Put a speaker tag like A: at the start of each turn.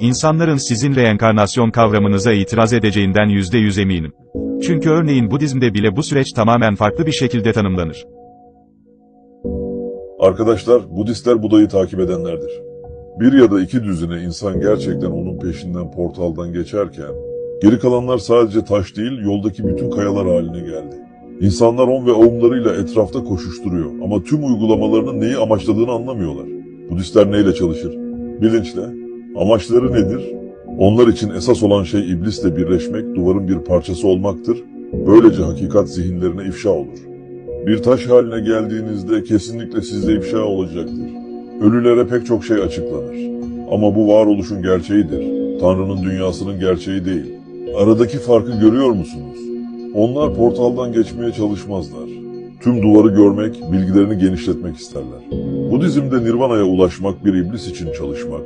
A: İnsanların sizin reenkarnasyon kavramınıza itiraz edeceğinden yüzde yüz eminim. Çünkü örneğin Budizm'de bile bu süreç tamamen farklı bir şekilde tanımlanır.
B: Arkadaşlar, Budistler Buda'yı takip edenlerdir. Bir ya da iki düzine insan gerçekten onun peşinden portaldan geçerken, geri kalanlar sadece taş değil, yoldaki bütün kayalar haline geldi. İnsanlar on ve ovumlarıyla etrafta koşuşturuyor ama tüm uygulamalarının neyi amaçladığını anlamıyorlar. Budistler neyle çalışır? Bilinçle. Amaçları nedir? Onlar için esas olan şey iblisle birleşmek, duvarın bir parçası olmaktır. Böylece hakikat zihinlerine ifşa olur. Bir taş haline geldiğinizde kesinlikle sizde ifşa olacaktır. Ölülere pek çok şey açıklanır. Ama bu varoluşun gerçeğidir. Tanrı'nın dünyasının gerçeği değil. Aradaki farkı görüyor musunuz? Onlar portaldan geçmeye çalışmazlar. Tüm duvarı görmek, bilgilerini genişletmek isterler. Budizm'de Nirvana'ya ulaşmak bir iblis için çalışmak,